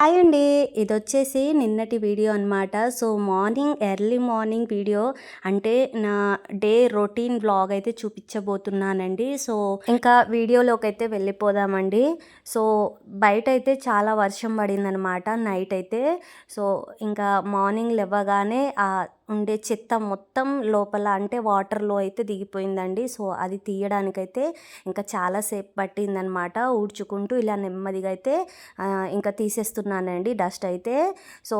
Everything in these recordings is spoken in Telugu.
హాయ్ అండి. ఇది వచ్చేసి నిన్నటి వీడియో అనమాట so morning early morning video అంటే నా డే రొటీన్ బ్లాగ్ అయితే చూపించబోతున్నానండి. సో ఇంకా వీడియోలోకి అయితే వెళ్ళిపోదామండి. సో బయట అయితే చాలా వర్షం పడిందనమాట నైట్ అయితే సో ఇంకా మార్నింగ్ లేవగానే ఆ ఉండే చెత్త మొత్తం లోపల అంటే వాటర్లో అయితే దిగిపోయిందండి. సో అది తీయడానికైతే ఇంకా చాలాసేపు పట్టిందనమాట ఊడ్చుకుంటూ ఇలా నెమ్మదిగా అయితే ఇంకా తీసేస్తున్నానండి డస్ట్ అయితే. సో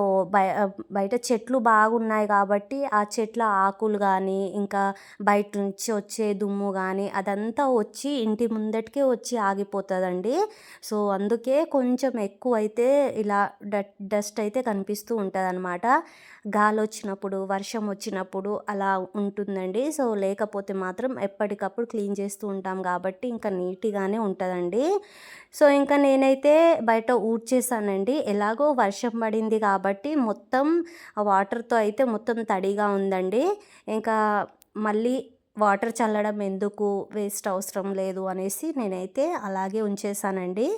బయట చెట్లు బాగున్నాయి కాబట్టి ఆ చెట్ల ఆకులు కానీ ఇంకా బయట నుంచి వచ్చే దుమ్ము కానీ అదంతా వచ్చి ఇంటి ముందటికే వచ్చి ఆగిపోతుందండి. సో అందుకే కొంచెం ఎక్కువ అయితే ఇలా డస్ట్ అయితే కనిపిస్తూ ఉంటుంది అనమాట గాలి వచ్చినప్పుడు వర్షం వచ్చినప్పుడు అలా ఉంటుందండి. సో లేకపోతే మాత్రం ఎప్పటికప్పుడు క్లీన్ చేస్తూ ఉంటాం కాబట్టి ఇంకా నీట్గానే ఉంటుందండి. సో ఇంకా నేనైతే బయట ఊడ్చేసానండి. ఎలాగో వర్షం పడింది కాబట్టి మొత్తం వాటర్తో అయితే మొత్తం తడిగా ఉందండి. ఇంకా మళ్ళీ వాటర్ చల్లడం ఎందుకు వేస్ట్ అవసరం లేదు అనేసి నేనైతే అలాగే ఉంచేసానండి.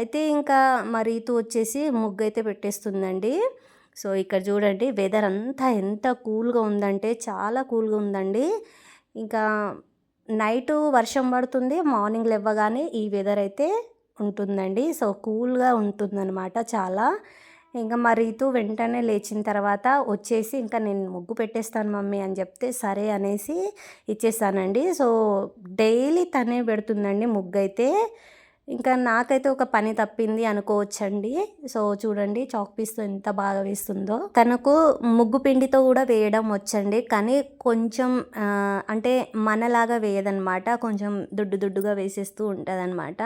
అయితే ఇంకా మా వచ్చేసి ముగ్గు అయితే పెట్టేస్తుందండి. సో ఇక్కడ చూడండి వెదర్ అంతా ఎంత కూల్గా ఉందంటే చాలా కూల్గా ఉందండి. ఇంకా నైటు వర్షం పడుతుంది మార్నింగ్ లేవగానే ఈ వెదర్ అయితే ఉంటుందండి. సో కూల్గా ఉంటుందన్నమాట చాలా. ఇంకా మా రీతు వెంటనే లేచిన తర్వాత వచ్చేసి ఇంకా నేను ముగ్గు పెట్టేస్తాను మమ్మీ అని చెప్తే సరే అనేసి ఇచ్చేస్తానండి సో డైలీ తనే పెడుతుందండి ముగ్గు అయితే ఇంకా నాకైతే ఒక పని తప్పింది అనుకోవచ్చండి. సో చూడండి చాక్ పీస్తో ఎంత బాగా వేస్తుందో. తనకు ముగ్గు పిండితో కూడా వేయడం వచ్చండి. కానీ కొంచెం అంటే మనలాగా వేయదనమాట. కొంచెం దుడ్డు దుడ్డుగా వేసేస్తూ ఉంటుందన్నమాట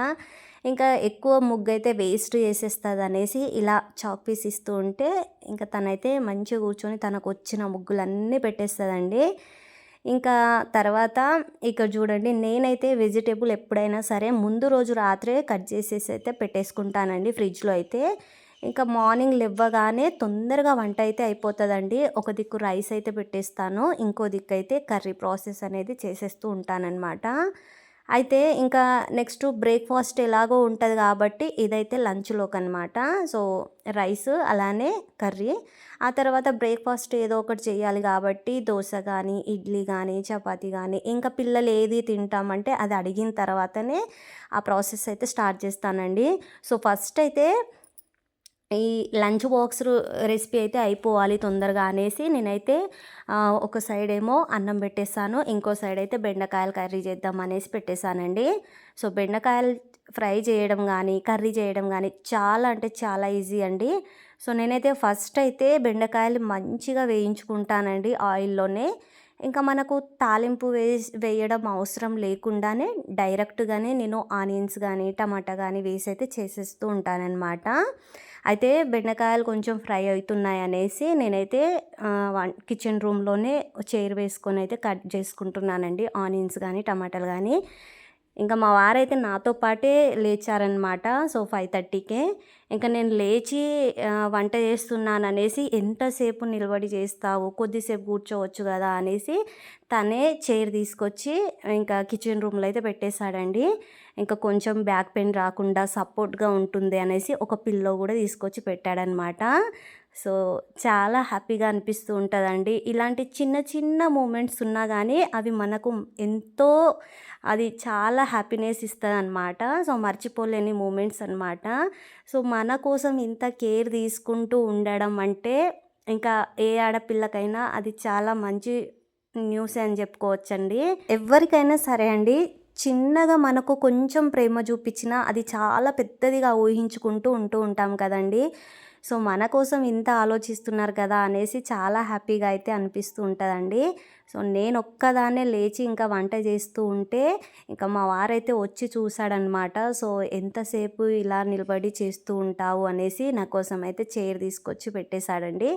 ఇంకా ఎక్కువ ముగ్గు అయితే వేస్ట్ చేసేస్తుంది అనేసి ఇలా చాక్ పీస్ ఇస్తూ ఉంటే ఇంకా తనైతే మంచిగా కూర్చొని తనకు వచ్చిన ముగ్గులన్నీ పెట్టేస్తుందండి. ఇంకా తర్వాత ఇక్కడ చూడండి నేనైతే వెజిటేబుల్ ఎప్పుడైనా సరే ముందు రోజు రాత్రే కట్ చేసేసి అయితే పెట్టేసుకుంటానండి ఫ్రిడ్జ్లో అయితే. ఇంకా మార్నింగ్ లేవగానే తొందరగా వంట అయితే అయిపోతుందండి. ఒక దిక్కు రైస్ అయితే పెట్టేస్తాను ఇంకో దిక్కు అయితే కర్రీ ప్రాసెస్ అనేది చేసేస్తూ ఉంటానన్నమాట. అయితే ఇంకా నెక్స్ట్ బ్రేక్ఫాస్ట్ ఎలాగో ఉంటుంది కాబట్టి ఇదైతే లంచ్లోకి అనమాట సో రైస్ అలానే కర్రీ ఆ తర్వాత బ్రేక్ఫాస్ట్ ఏదో ఒకటి చేయాలి కాబట్టి దోశ కానీ ఇడ్లీ కానీ చపాతి కానీ ఇంకా పిల్లలు ఏది తింటామంటే అది అడిగిన తర్వాతనే ఆ ప్రాసెస్ అయితే స్టార్ట్ చేస్తానండి. సో ఫస్ట్ అయితే ఈ లంచ్ బాక్స్ రెసిపీ అయితే అయిపోవాలి తొందరగా అనేసి నేనైతే ఒక సైడ్ ఏమో అన్నం పెట్టేస్తాను ఇంకో సైడ్ అయితే బెండకాయలు కర్రీ చేద్దాం అనేసి పెట్టేశానండి. సో బెండకాయలు ఫ్రై చేయడం కానీ కర్రీ చేయడం కానీ చాలా అంటే చాలా ఈజీ అండి. సో నేనైతే ఫస్ట్ అయితే బెండకాయలు మంచిగా వేయించుకుంటానండి ఆయిల్లోనే. ఇంకా మనకు తాలింపు వే వేయడం అవసరం లేకుండానే డైరెక్ట్గానే నేను ఆనియన్స్ కానీ టమాటా కానీ వేసి అయితే చేసేస్తూ ఉంటానన్నమాట. అయితే బెండకాయలు కొంచెం ఫ్రై అవుతున్నాయి అనేసి నేనైతే కిచెన్ రూమ్లోనే చైర్ వేసుకొని అయితే కట్ చేసుకుంటున్నానండి. ఆనియన్స్ కానీ టమాటాలు కానీ ఇంకా మా వారైతే నాతో పాటే లేచారనమాట సో ఫైవ్ థర్టీకే. ఇంకా నేను లేచి వంట చేస్తున్నాను అనేసి ఎంతసేపు నిలబడి చేస్తావు కొద్దిసేపు కూర్చోవచ్చు కదా అనేసి తనే చైర్ తీసుకొచ్చి ఇంకా కిచెన్ రూమ్లో అయితే పెట్టేశాడండి. ఇంకా కొంచెం బ్యాక్ పెయిన్ రాకుండా సపోర్ట్గా ఉంటుంది అనేసి ఒక పిల్లో కూడా తీసుకొచ్చి పెట్టాడనమాట సో చాలా హ్యాపీగా అనిపిస్తూ ఉంటుందండి. ఇలాంటి చిన్న చిన్న మూమెంట్స్ ఉన్నా కానీ అవి మనకు ఎంతో అది చాలా హ్యాపీనెస్ ఇస్తుంది అనమాట సో మర్చిపోలేని మూమెంట్స్ అనమాట సో మన కోసం ఇంత కేర్ తీసుకుంటూ ఉండడం అంటే ఇంకా ఏ ఆడపిల్లకైనా అది చాలా మంచి న్యూస్ అని చెప్పుకోవచ్చండి. ఎవరికైనా సరే అండి చిన్నగా మనకు కొంచెం ప్రేమ చూపించినా అది చాలా పెద్దదిగా ఊహించుకుంటూ ఉంటూ ఉంటాం కదండి. సో మన కోసం ఇంత ఆలోచిస్తున్నారు కదా అనేసి చాలా హ్యాపీగా అయితే అనిపిస్తూ ఉంటుందండి. సో నేను ఒక్కదాన్నే లేచి ఇంకా వంట చేస్తూ ఉంటే ఇంకా మా వారైతే వచ్చి చూశాడనమాట. సో ఎంతసేపు ఇలా నిలబడి చేస్తూ ఉంటావు? అనేసి నా కోసం అయితే చైర్ తీసుకొచ్చి పెట్టేశాడండి.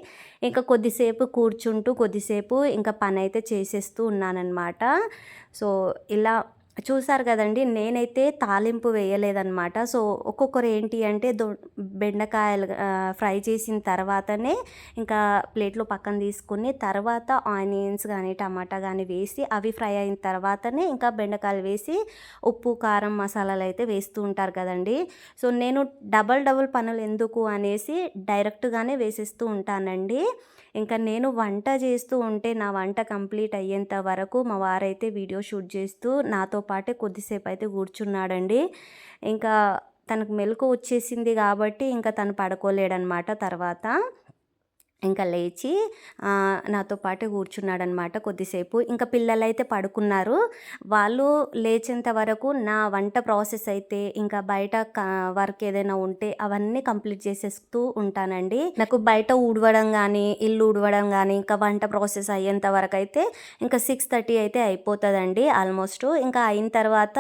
ఇంకా కొద్దిసేపు కూర్చుంటూ కొద్దిసేపు ఇంకా పని అయితే చేసేస్తూ ఉన్నానన్నమాట సో ఇలా చూసారు కదండి నేనైతే తాలింపు వేయలేదన్నమాట. సో ఒక్కొక్కరు ఏంటి అంటే దొ బెండకాయలు ఫ్రై చేసిన తర్వాతనే ఇంకా ప్లేట్లో పక్కన తీసుకుని తర్వాత ఆనియన్స్ కానీ టమాటా కానీ వేసి అవి ఫ్రై అయిన తర్వాతనే ఇంకా బెండకాయలు వేసి ఉప్పు కారం మసాలాలు అయితే వేస్తూ ఉంటారు కదండి. సో నేను డబల్ డబుల్ పనులు ఎందుకు అనేసి డైరెక్ట్గానే వేసేస్తూ ఉంటానండి. ఇంకా నేను వంట చేస్తూ ఉంటే నా వంట కంప్లీట్ అయ్యేంత వరకు మా వారైతే వీడియో షూట్ చేస్తూ నాతో పాటే కొద్దిసేపు అయితే కూర్చున్నాడండి. ఇంకా తనకు మెలకు వచ్చేసింది కాబట్టి ఇంకా తను పడుకోలేడనమాట తర్వాత. ఇంకా లేచి నాతో పాటు కూర్చున్నాడనమాట కొద్దిసేపు. ఇంకా పిల్లలైతే పడుకున్నారు. వాళ్ళు లేచేంత వరకు నా వంట ప్రాసెస్ అయితే ఇంకా బయట వర్క్ ఏదైనా ఉంటే అవన్నీ కంప్లీట్ చేసేస్తూ ఉంటానండి. నాకు బయట ఊడవడం కానీ ఇల్లు ఊడవడం కానీ ఇంకా వంట ప్రాసెస్ అయ్యేంత వరకు అయితే ఇంకా సిక్స్ థర్టీ అయితే అయిపోతుందండి ఆల్మోస్ట్. ఇంకా అయిన తర్వాత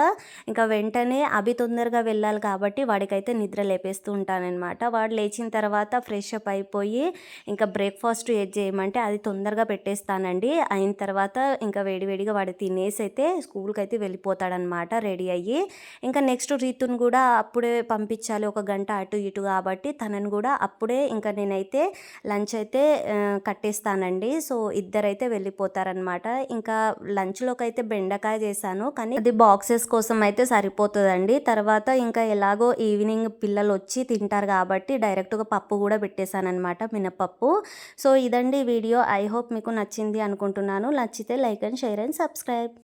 ఇంకా వెంటనే అభి తొందరగా వెళ్ళాలి కాబట్టి వాడికైతే నిద్ర లేపేస్తూ ఉంటానన్నమాట వాడు లేచిన తర్వాత ఫ్రెష్ అప్ అయిపోయి ఇంకా బ్రేక్ఫాస్ట్ ఏది చేయమంటే అది తొందరగా పెట్టేస్తానండి. అయిన తర్వాత ఇంకా వేడివేడిగా వాడు తినేసి అయితే స్కూల్కి అయితే వెళ్ళిపోతాడనమాట రెడీ అయ్యి. ఇంకా నెక్స్ట్ రీతును కూడా అప్పుడే పంపించాలి ఒక గంట అటు ఇటు కాబట్టి తనను కూడా అప్పుడే ఇంకా నేనైతే లంచ్ అయితే కట్టేస్తానండి. సో ఇద్దరైతే వెళ్ళిపోతారనమాట. ఇంకా లంచ్లోకి అయితే బెండకాయ చేశాను కానీ అది బాక్సెస్ కోసం అయితే సరిపోతుందండి. తర్వాత ఇంకా ఎలాగో ఈవినింగ్ పిల్లలు వచ్చి తింటారు కాబట్టి డైరెక్ట్గా పప్పు కూడా పెట్టేశానమాట మినపప్పు. సో ఇదండి వీడియో. ఐ హోప్ మీకు నచ్చింది అనుకుంటున్నాను. నచ్చితే like and share and subscribe.